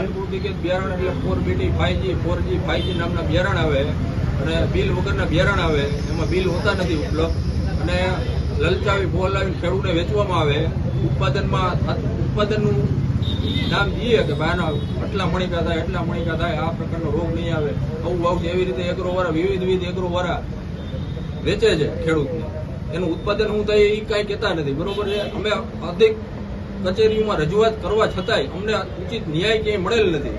અનડુપ્લિકેટ બિયારણ એટલે four BT five G four G five G નામના બિયારણ આવે અને બિલ વગરના બિયારણ આવે, એમાં બિલ હોતા નથી ઉપલબ્ધ. અને લલચાવી ફોલાવીને ખેડૂતને વેચવામાં આવે, ઉત્પાદનમાં ઉત્પાદનનું નામ દઈએ કે આના આટલા મણિકા થાય એટલા મણિકા થાય, આ પ્રકારનો રોગ નહીં આવે. આવું આવશે એવી રીતે એગ્રોવાળા વિવિધ વિવિધ એગ્રોવાળા વેચે છે ખેડૂતને. એનું ઉત્પાદન હું થાય એ કાંઈ કહેતા નથી. બરોબર છે? અમે અધિક કચેરીઓમાં રજૂઆત કરવા છતાંય અમને ઉચિત ન્યાય ક્યાંય મળેલ નથી.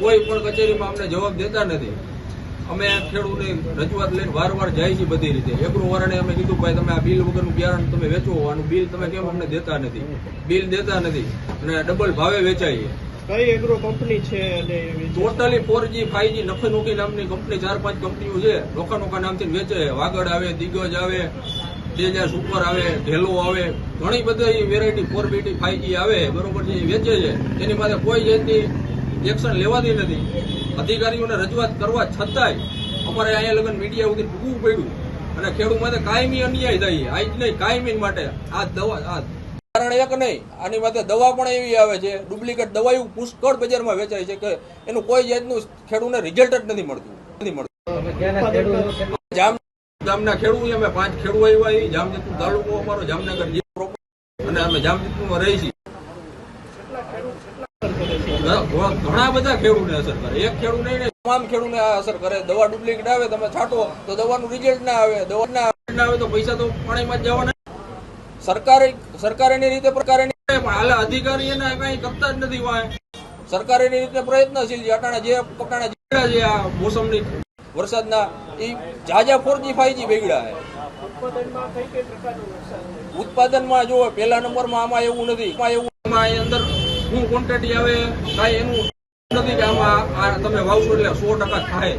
કોઈ પણ કચેરીમાં અમને જવાબ દેતા નથી. અમે ખેડૂતને રજૂઆત લઈને વારંવાર જાય છે બધી રીતે. એગ્રો વાળાને અમે કીધું ભાઈ તમે આ બિલ વગરનું બિયારણ તમે વેચો આનું બિલ તમે કેમ અમને દેતા નથી? બિલ દેતા નથી. અને ડબલ ભાવે વેચાઈએ. કઈ એગ્રો કંપની છે અને totally four G five G નફે નોકી નામની કંપની ચાર પાંચ કંપનીઓ છે. નોખા નોખા નામથી વેચે. વાગડ આવે દિગ્ગજ આવે. તેજા સુપર આવે, ઢેલો આવે, ઘણી બધી variety four BT five G આવે, બરોબર છે, એ વેચે છે. એની માટે કોઈ જાતની એક્શન લેવાતી નથી. અધિકારીઓને રજૂઆત કરવા છતાંય અમારે અહીંયા લગન મીડિયા સુધી પૂરું પડ્યું. અને ખેડૂત માટે કાયમી અન્યાય થાય. આજ નહીં, કાયમી માટે આ દવા, આ કારણ એક નહીં, આની માટે દવા પણ એવી આવે છે ડુપ્લિકેટ દવાઓ પુષ્કળ બજારમાં વેચાય છે કે એનું કોઈ જાતનું ખેડૂતને રિઝલ્ટ જ નથી મળતું. નથી મળતું. ગામના ખેડૂત અમે પાંચ ખેડૂ આવ્યા એ જામજતપુર તાલુકો અમારો, જામનગર અને અમે જામજતપુરમાં રહી છીએ. ઘણા બધા ખેડૂને અસર કરે. એક ખેડૂ નહીં તમામ ખેડૂને અસર કરે. દવા ડુપ્લિકેટ આવે, તમે છાંટો, તો દવાનું રિઝલ્ટ ના આવે. દવા ના આવે તો પૈસા તો પાણીમાં જ જવાના. સરકારે સરકારેની રીતે પ્રકારે પણ હાલ અધિકારી એને કઈ કરતા જ નથી વાય સરકારેની રીતે પ્રયત્નશીલ છે. અટાણા જે પટાણા જે મોસમની વરસાદના એ જાજા ફોરજી ફાઈવજી બેગડા છે ઉત્પાદનમાં જો પહેલા નંબરમાં આમાં એવું નથી. અંદર શું ક્વોન્ટિટી આવે કાંઈ એનું નથી કે આમાં તમે વાવશો એટલે સો ટકા થાય.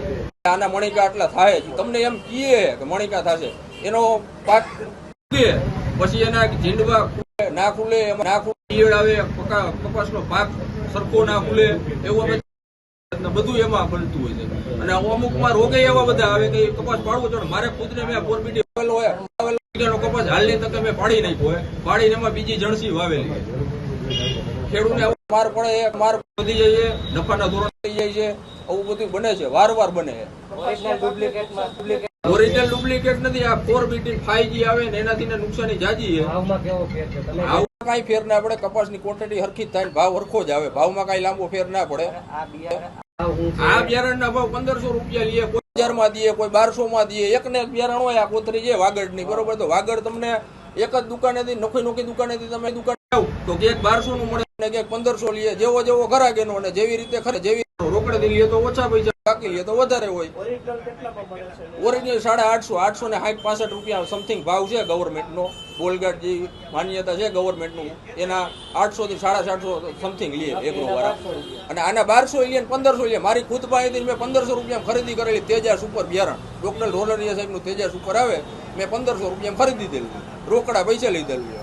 આના મણિકા આટલા થાય. તમને એમ કીએ કે મણિકા થશે. એનો પાક પછી એના ઝીંડવા ના ખુલે ના ખુલે આવે કપાસ કપાસનો પાક સરખો ના ખુલે, એવું અમે ને બધું એમાં બનતું હોય છે. અને અમુકમાં રોગે એવા બધા આવે કે કપાસ પાડવો છે મારે ખુદને મેં ફોરબીટી હોય કપાસ હાલની તકે મેં પાડી નાખ્યો હોય. પાડીને એમાં બીજી જણસી વાવેલી. ખેડૂતને આવો માર પડે એ માર વધી જાય છે નફાના ધોરણ થઈ જાય છે આવું બધું બને છે વારવાર બને છે. ઓરિજિનલ ડુપ્લિકેટ નથી આ ફોર બીટી ફાઈવ જી આવે ને એનાથી ને નુકસાની જાજી છે. કઈ કાંઈ ફેર ના પડે કપાસની ક્વોન્ટિટી હરખી જ થાય ભાવ હરખો જ આવે ભાવમાં કઈ લાંબો ફેર ના પડે. આ બિયારણના ભાવ પંદરસો રૂપિયા લઈએ કોઈ હજારમાં દઈએ કોઈ બારસો માં દઈએ એક ને એક બિયારણ હોય આ કોથરી છે વાગડની બરોબર? તો વાગડ તમને એક જ દુકાનેથી નોખી નોખી દુકાનેથી તમે દુકાન તો ક્યાંક બારસો નું મળે ને ક્યાંક પંદરસો લઈએ જેવો જેવો ઘરાક એનો અને જેવી રીતે ખરે જેવી રોકડેથી લઈએ તો ઓછા પૈસા, બાકી લઈએ તો વધારે હોય. ઓરિજિનલ સાડા આઠસો આઠસો ને સાઠ પાસઠ રૂપિયા સમથિંગ ભાવ છે ગવર્મેન્ટનો ગોલગાટ જે માન્યતા છે ગવર્મેન્ટનું. એના આઠસો થી સાડા સાતસો સમથિંગ લઈએ એગ્રો વાળા અને આના બારસો લઈએ ને પંદરસો લઈએ મારી ખુદ પાસેથી મેં પંદરસો રૂપિયા ખરીદી કરેલી તેજા સુપર બિયારણ. ડોક્ટર રોલરિયા સાહેબનું તેજા સુપર આવે, મેં પંદરસો રૂપિયા ખરીદી દીધેલું. રોકડા પૈસા લીધેલું